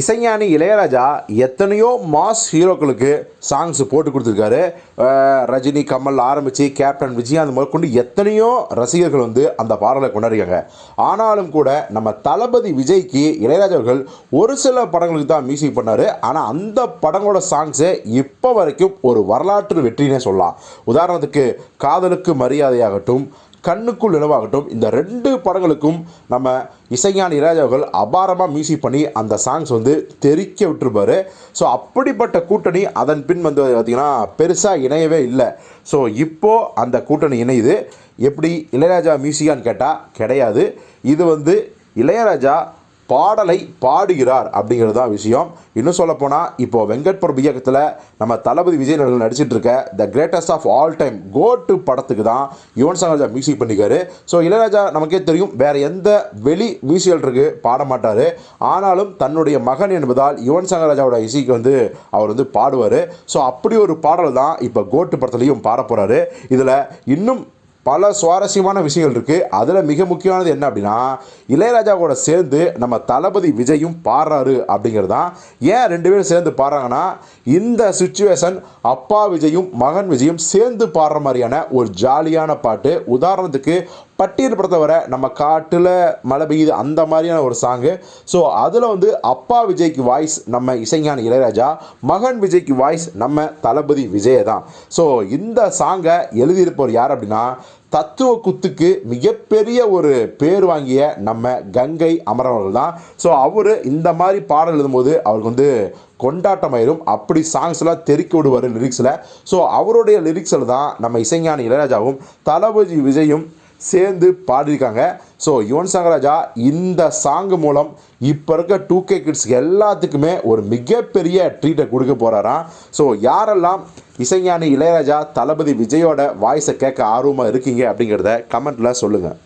இசைஞானி இளையராஜா எத்தனையோ mass ஹீரோக்களுக்கு songs போட்டு கொடுத்துருக்காரு. ரஜினி கமல் ஆரம்பித்து கேப்டன் விஜயகாந்த் முதற்கொண்டு எத்தனையோ ரசிகர்கள் வந்து அந்த பாடலை கொண்டாடிருக்காங்க. ஆனாலும் கூட நம்ம தளபதி விஜய்க்கு இளையராஜா அவர்கள் ஒரு சில படங்களுக்கு தான் மியூசிக் பண்ணார். ஆனால் அந்த படங்களோட சாங்ஸு இப்போ வரைக்கும் ஒரு வரலாற்று வெற்றினே சொல்லலாம். உதாரணத்துக்கு காதலுக்கு மரியாதையாகட்டும் கண்ணுக்குள் நிலவாகட்டும். இந்த ரெண்டு படங்களுக்கும் நம்ம இசைஞானி இளையராஜா அபாரமாக மியூசிக் பண்ணி அந்த சாங்ஸ் வந்து தெறிக்க விட்டுருப்பார். ஸோ அப்படிப்பட்ட கூட்டணி அதன் பின் வந்து பார்த்திங்கன்னா பெருசாக இணையவே இல்லை. ஸோ இப்போது அந்த கூட்டணி இணையுது. எப்படி இளையராஜா மியூசிக்கான்னு கேட்டால் கிடையாது. இது வந்து இளையராஜா பாடலை பாடுகிறார் அப்படிங்கிறது தான் விஷயம். இன்னும் சொல்லப்போனால் இப்போ வெங்கட் பிரபு இயக்கத்தில் நம்ம தளபதி விஜய் அவர்கள் நடிச்சிட்டு இருக்க the greatest of all time GOAT படத்துக்கு தான் யுவன் சங்கர் ராஜா மியூசிக் பண்ணிக்காரு ஸோ இளையராஜா நமக்கே தெரியும் வேறு எந்த வெளி மியூசியல்ருக்கு பாட மாட்டார். ஆனாலும் தன்னுடைய மகன் என்பதால் யுவன் சங்கர் ராஜாவோட இசைக்கு வந்து அவர் வந்து பாடுவார். ஸோ அப்படி ஒரு பாடல் தான் இப்போ கோட்டு படத்துலையும் பாட போகிறாரு இதில் இன்னும் பல சுவாரஸ்யமான விஷயங்கள் இருக்குது அதில் மிக முக்கியமானது என்ன அப்படின்னா இளையராஜாவோட சேர்ந்து நம்ம தளபதி விஜயும் பாடுறாரு அப்படிங்கிறது தான். ஏன் ரெண்டு பேரும் சேர்ந்து பாடுறாங்கன்னா இந்த சுச்சுவேஷன் அப்பா விஜயும் மகன் விஜயும் சேர்ந்து பாடுற மாதிரியான ஒரு ஜாலியான பாட்டு. உதாரணத்துக்கு பட்டியல் பொறுத்தவரை நம்ம காட்டில் மழை பெய்யுது அந்த மாதிரியான ஒரு சாங்கு ஸோ அதில் வந்து அப்பா விஜய்க்கு வாய்ஸ் நம்ம இசைஞான இளையராஜா மகன் விஜய்க்கு வாய்ஸ் நம்ம தளபதி விஜய் தான். ஸோ இந்த சாங்கை எழுதியிருப்பவர் யார் அப்படின்னா தத்துவ குத்துக்கு மிகப்பெரிய ஒரு பேர் வாங்கிய நம்ம கங்கை அமரவர்கள் தான். ஸோ அவர் இந்த மாதிரி பாடல் எழுதும்போது அவருக்கு வந்து கொண்டாட்டமாயிரும் அப்படி சாங்ஸ்லாம் தெறிக்க விடுவார் லிரிக்ஸில் ஸோ அவருடைய லிரிக்ஸில் தான் நம்ம இசைஞானி இளையராஜாவும் தளபதி விஜயும் சேர்ந்து பாடியிருக்காங்க. ஸோ யுவன் சங்கராஜா இந்த சாங்கு மூலம் இப்போ இருக்க டூ கே கிட்ஸ் எல்லாத்துக்குமே ஒரு மிகப்பெரிய ட்ரீட்டை கொடுக்க போகிறாராம் ஸோ யாரெல்லாம் இசைஞானி இளையராஜா தளபதி விஜயோட வாய்ஸை கேட்க ஆர்வமாக இருக்கீங்க அப்படிங்கிறத கமெண்ட்டில் சொல்லுங்கள்